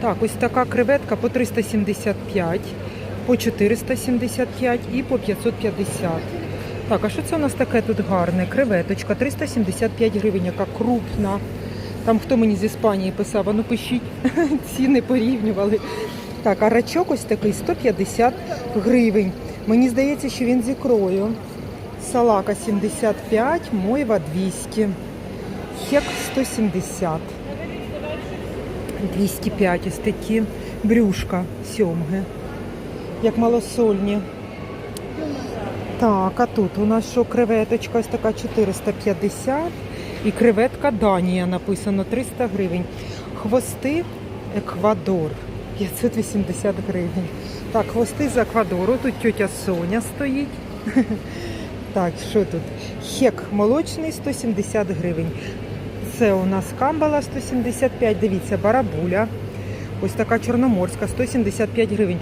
Так, ось така креветка по 375, по 475 і по 550. Так, а що це у нас таке тут гарне? Креветочка 375 гривень, яка крупна. Там хто мені з Іспанії писав, а ну пишіть, ціни порівнювали. Так, а рачок ось такий 150 гривень. Мені здається, що він з ікрою. Салака 75, мойва 200. Хек 170. 205 ось такі. Брюшка сьомги. Як малосольні. Так, а тут у нас що креветочка ось така 450 і креветка Данія написано 300 гривень. Хвости Еквадор 580 гривень. Так, хвости з Еквадору. Тут тетя Соня стоїть. Так, що тут? Хек молочний 170 гривень. Це у нас камбала 175. Дивіться, барабуля. Ось така чорноморська 175 гривень.